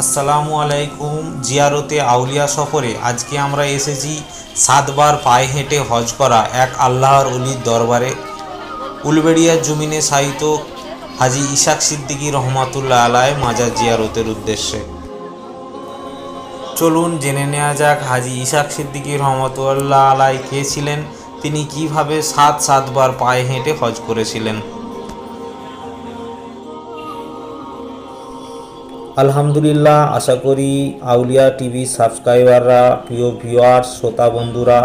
আসসালামু আলাইকুম, জিয়ারতে আউলিয়া সফরে আজকে আমরা এসেছি সাতবার পায়ে হেঁটে হজ করা এক আল্লাহর অলির দরবারে। উলবেড়িয়ার জমিনে সাহিত হাজি ইসাক সিদ্দিকী রহমাতুল্লাহ আলায় মাজার জিয়ারতের উদ্দেশ্যে। চলুন জেনে নেওয়া যাক হাজি ইসাক সিদ্দিকী রহমতুল্লাহ আলাই কে ছিলেন, তিনি কীভাবে সাত সাতবার পায়ে হেঁটে হজ করেছিলেন। আলহামদুলিল্লাহ, আশা করি আউলিয়া টিভি সাবস্ক্রাইবাররা, প্রিয় ভিউয়ার্স, শ্রোতা বন্ধুরা,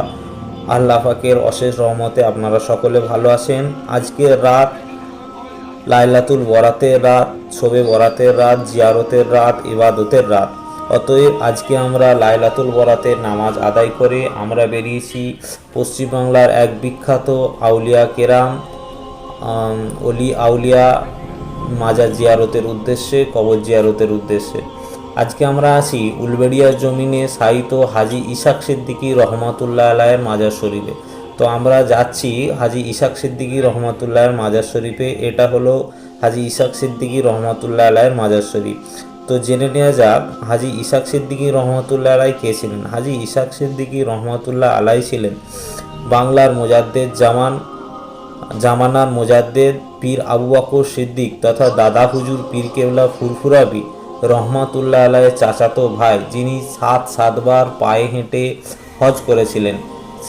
আল্লাহ পাকের অশেষ রহমতে আপনারা সকলে ভালো আছেন। আজকের রাত, লাইলাতুল বরাতের রাত, শোবে বরাতের রাত, জিয়ারতের রাত, ইবাদতের রাত। অতএব আজকে আমরা লাইলাতুল বরাতের নামাজ আদায় করে আমরা বেরিয়েছি পশ্চিমবাংলার এক বিখ্যাত আউলিয়া কেরাম অলি আউলিয়া মাজার জিয়ারতের উদ্দেশ্যে, কবর জিয়ারতের উদ্দেশ্যে। আজকে আমরা আছি উলবেড়িয়ার জমিনে সাহিত্য হাজি ইসাক সিদ্দিকী রহমাতুল্লাহ আলায়ের মাজার শরীফে। তো আমরা যাচ্ছি হাজি ইসাক সিদ্দিকী রহমাতুল্লাহের মাজার শরীফে। এটা হলো হাজি ইসাক সিদ্দিকী রহমাতুল্লাহ আলায়ের মাজার শরীফ। তো জেনে নেওয়া যাক, হাজি ইসাক সিদ্দিকী রহমতুল্লাহ আলাই কে ছিলেন? হাজি ইসাক সিদ্দিকী রহমতুল্লাহ আলাই ছিলেন বাংলার মোজাদ্দেদ জামান জামানার মোজাদ্দেদ পীর আবু বকর সিদ্দিক তথা দাদা হুজুর পীর কেবলা ফুরফুরাবি রহমাতুল্লাহ আলাইয়ের চাচাতো ভাই, যিনি সাত সাতবার পায়ে হেঁটে হজ করেছিলেন।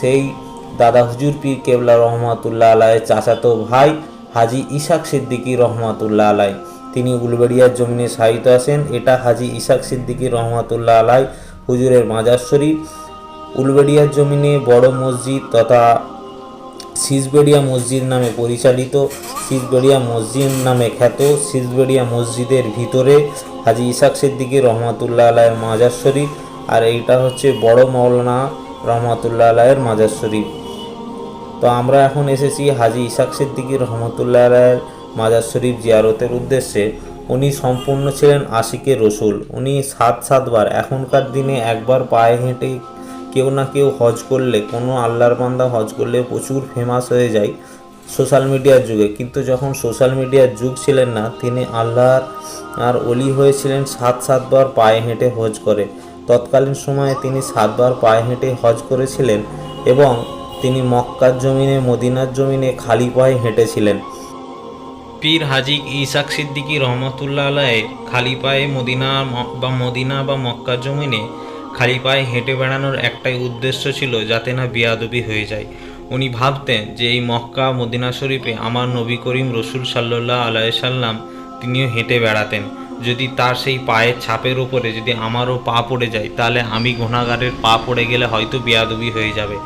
সেই দাদা হুজুর পীর কেবলা রহমাতুল্লাহ আলাইয়ের চাচাতো ভাই হাজি ইসাক সিদ্দিকী রহমাতুল্লাহ আলাই। তিনি উলবেড়িয়ার জমিনে সাহিত্য আছেন। এটা হাজি ইসাক সিদ্দিকী রহমাতুল্লাহ আলাই হুজুরের মাজার শরীফ। উলবেড়িয়ার জমিনে বড় মসজিদ তথা সিসবেড়িয়া মসজিদ নামে পরিচালিত সিসবেড়িয়া মসজিদ নামে খ্যাত সিসবেড়িয়া মসজিদের ভিতরে হাজি ইসাক সিদ্দিকী রহমাতুল্লাহ আলায়ের মাজার শরীফ, আর এইটা হচ্ছে বড় মৌলানা রহমাতুল্লাহ আলায়ের মাজার শরীফ। তো আমরা এখন এসেছি হাজি ইসাক সিদ্দিকী রহমতুল্লাহ আলায়ের মাজার শরীফ জিয়ারতের উদ্দেশ্যে। উনি সম্পূর্ণ ছিলেন আশিকে রসুল। উনি সাত সাতবার, এখনকার দিনে একবার পায়ে হেঁটে কেউ না কেউ হজ করলে, কোনো আল্লাহর বান্দা হজ করলে প্রচুর ফেমাস হয়ে যায় সোশ্যাল মিডিয়ার যুগে। কিন্তু যখন সোশ্যাল মিডিয়ার যুগ ছিলেন না, তিনি আল্লাহর আর অলি হয়েছিলেন সাত সাতবার পায়ে হেঁটে হজ করে। তৎকালীন সময়ে তিনি সাতবার পায়ে হেঁটে হজ করেছিলেন এবং তিনি মক্কার জমিনে, মদিনার জমিনে খালি পায়ে হেঁটেছিলেন। পীর হাজি ইসাক সিদ্দিকী রহমতুল্লাহ আলাই খালি পায়ে মদিনা বা মদিনা বা মক্কার জমিনে খালি পায়ে হেঁটে বেড়ানোর একটাই উদ্দেশ্য ছিল যাতে না বিয়াদবি হয়ে যায়। উনি ভাবতেন যে এই মক্কা, মদিনা শরীফে আমার নবী করিম রসুল সাল্লাহ আলাই সাল্লাম তিনিও হেঁটে বেড়াতেন। যদি তার সেই পায়ের ছাপের ওপরে যদি আমারও পা পড়ে যায়, তাহলে আমি গুণাগারের পা পড়ে গেলে হয়তো বিয়াদবি হয়ে যাবে।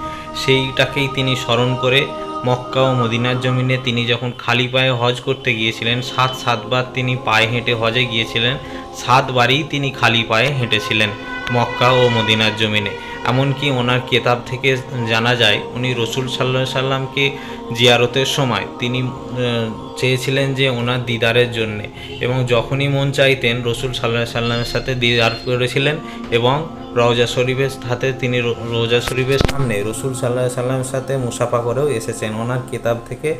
সেইটাকেই তিনি স্মরণ করে মক্কা ও মদিনার জমিনে তিনি যখন খালি পায়ে হজ করতে গিয়েছিলেন, সাত সাতবার তিনি পায়ে হেঁটে হজে গিয়েছিলেন, সাতবারই তিনি খালি পায়ে হেঁটেছিলেন। মক্কা ও মদিনার জমিনে। এমনকি ওনার কেতাব থেকে জানা যায়, উনি রসুল সাল্লাহ সাল্লামকে জিয়ারতের সময় তিনি চেয়েছিলেন যে ওনার দিদারের জন্যে। এবং যখনই মন চাইতেন, রসুল সাল্লাহ সাল্লামের সাথে দিদার করেছিলেন এবং রওজা শরীফের সাথে তিনি রোজা শরীফের সামনে রসুল সাল্লাহ সাল্লামের সাথে মুসাফা করেও এসেছেন। ওনার কেতাব থেকে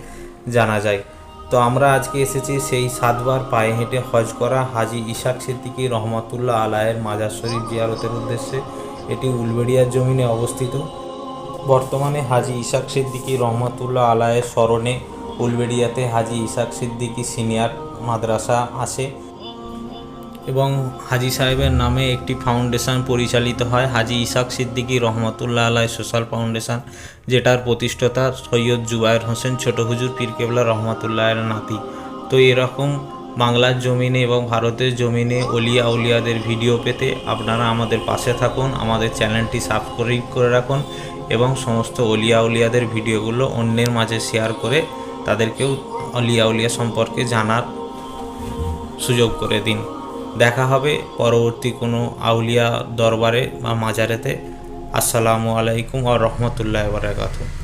জানা যায়। তো আমরা আজকে এসেছি সেই সাতবার পায়ে হেঁটে হজ করা হাজি ইশাক সিদ্দিকি রহমতুল্লাহ আলায়ের মাজার শরীফ জিয়ারতের উদ্দেশ্যে। এটি উলবেড়িয়ার জমিনে অবস্থিত। বর্তমানে হাজি ইশাক সিদ্দিকি রহমতুল্লাহ আলায়ের স্মরণে উলবেড়িয়াতে হাজি ইশাক সিদ্দিকি সিনিয়র মাদ্রাসা আছে। এবং হাজি সাহেবের নামে একটি ফাউন্ডেশন পরিচালিত হয়। হাজি ইসাক সিদ্দিকী রহমতুল্লাহ আলাই সোশ্যাল ফাউন্ডেশন, যেটার প্রতিষ্ঠাতা সৈয়দ জুবায়ের হোসেন, ছোট হুজুর পীর কেবলা রহমতুল্লাহের নাতি। তো এরকম বাংলার জমিনে এবং ভারতের জমিনে অলিয়া উলিয়াদের ভিডিও পেতে আপনারা আমাদের পাশে থাকুন, আমাদের চ্যানেলটি সাবস্ক্রাইব করে রাখুন এবং সমস্ত অলিয়া উলিয়াদের ভিডিওগুলো অন্যের মাঝে শেয়ার করে তাদেরকেও অলিয়া উলিয়া সম্পর্কে জানার সুযোগ করে দিন। দেখা হবে পরবর্তী কোনো আউলিয়া দরবারে বা মাজারেতে। আসসালামু আলাইকুম আর রহমতুল্লাহ বারাকাতুহ।